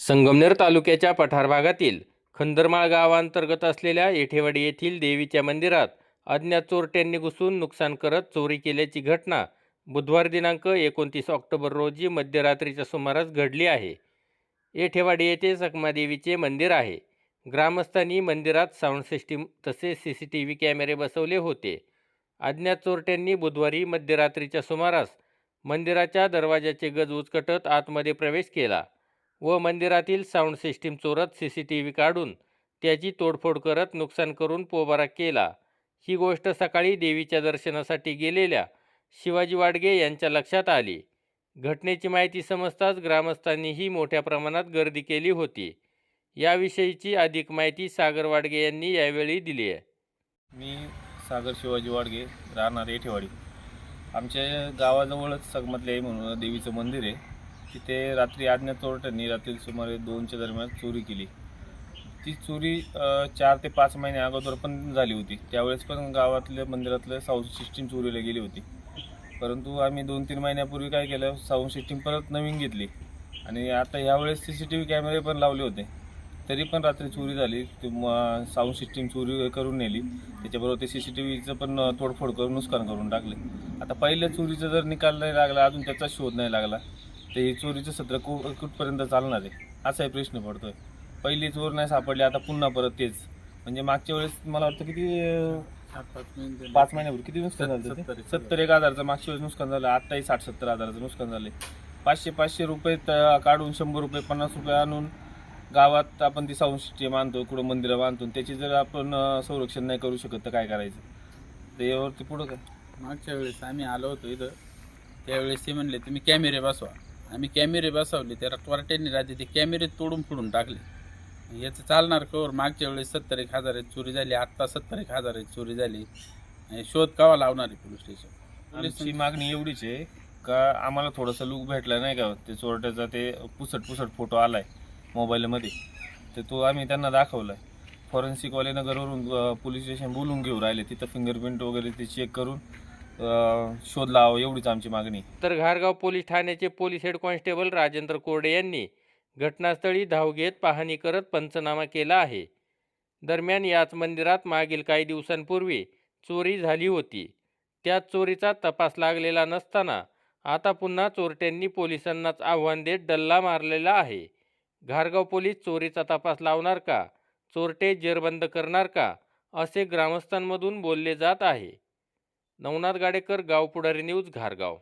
संगमनेर तालुक्याच्या पठार भागातील खंदरमाळ गावांतर्गत असलेल्या येठेवाडी येथील देवीच्या मंदिरात अज्ञात चोरट्यांनी घुसून नुकसान करत चोरी केल्याची घटना बुधवार दिनांक एकोणतीस ऑक्टोबर रोजी मध्यरात्रीच्या सुमारास घडली आहे. येठेवाडी येथे सकमादेवीचे मंदिर आहे. ग्रामस्थांनी मंदिरात साऊंड सिस्टीम तसेच सी सी टी व्ही कॅमेरे बसवले होते. अज्ञात चोरट्यांनी बुधवारी मध्यरात्रीच्या सुमारास मंदिराच्या दरवाजाचे गज उचकटत आतमध्ये प्रवेश केला. व मंदिरातील साऊंड सिस्टीम चोरत सी सी टी व्ही काढून त्याची तोडफोड करत नुकसान करून पोबारा केला. ही गोष्ट सकाळी देवीच्या दर्शनासाठी गेलेल्या शिवाजी वाडगे यांच्या लक्षात आली. घटनेची माहिती समजताच ग्रामस्थांनीही मोठ्या प्रमाणात गर्दी केली होती. याविषयीची अधिक माहिती सागर वाडगे यांनी यावेळी दिली आहे. मी सागर शिवाजी वाडगे राहणार येठेवाडी. आमच्या गावाजवळच सगमतले म्हणून देवीचं मंदिर आहे. तिथे रात्री आज्ञा चोरट्यांनी रात्री सुमारे दोनच्या दरम्यान चोरी केली. ती चोरी चार ते पाच महिने अगोदर पण झाली होती. त्यावेळेस पण गावातल्या मंदिरातलं साऊंड सिस्टीम चोरीला गेली होती. परंतु आम्ही दोन तीन महिन्यापूर्वी काय केलं साऊंड सिस्टीम परत नवीन घेतली. आणि आता ह्यावेळेस सी सी टी व्ही कॅमेरे पण लावले होते. तरी पण रात्री चोरी झाली. साऊंड सिस्टीम चोरी करून नेली. त्याच्याबरोबर ते सी सी टी व्हीचं पण तोडफोड करून नुकसान करून टाकले. आता पहिल्या चोरीचा जर निकाल नाही लागला अजून त्याचा शोध नाही लागला. ते चोरीचं सत्र कु कुठपर्यंत चालणार आहे? असाही प्रश्न पडतोय. पहिली चोर नाही सापडली आता पुन्हा परत तेच. म्हणजे मागच्या वेळेस मला वाटतं किती पाच महिन्यापूर्वी किती नुकसान झालं सत्तर- एक हजारचं मागच्या वेळेस नुकसान झालं आत्ताही साठ सत्तर हजाराचं नुकसान झालं पाचशे पाचशे रुपये काढून शंभर रुपये पन्नास रुपये आणून गावात आपण ती साऊंड सिस्टीम आणतो कुठं मंदिरं बांधतो त्याची जर आपण संरक्षण नाही करू शकत तर काय करायचं? तर यावरती पुढं काय? मागच्या वेळेस आम्ही आलो होतो इथं. त्यावेळेस ते म्हणले तुम्ही कॅमेरे बसवा. आम्ही कॅमेरे बसवले त्या टोरट्यांनी राहते ते कॅमेरे तोडून फोडून टाकले. याचं चालणार कवर मागच्या वेळेस सत्तर एक हजाराची चोरी झाली आत्ता सत्तर एक हजाराची चोरी झाली. आणि शोध कवा लावणार आहे पोलीस स्टेशन? आमची मागणी एवढीच आहे का आम्हाला थोडंसं लुक भेटला नाही का? ते चोरट्याचा ते पुसट पुसट फोटो आलाय मोबाईलमध्ये. तर तो आम्ही त्यांना दाखवलाय. फॉरेन्सिकवाले नगरवरून पोलीस स्टेशन बोलून घेऊ राहिले. तिथं फिंगरप्रिंट वगैरे ते चेक करून शोध लावावं एवढीच आमची मागणी. तर घारगाव पोलीस ठाण्याचे police head constable Rajendra Korde यांनी घटनास्थळी धाव घेत पाहणी करत पंचनामा केला आहे. दरम्यान याच मंदिरात मागील काही दिवसांपूर्वी चोरी झाली होती. त्यात चोरीचा तपास लागलेला नसताना आता पुन्हा चोरट्यांनी पोलिसांनाच आव्हान देत डल्ला मारलेला आहे. घारगाव पोलीस चोरीचा तपास लावणार का? चोरटे जेरबंद करणार का? असे ग्रामस्थांमधून बोलले जात आहे. नवनाथ गाडेकर गावपुढारी न्यूज घारगाव.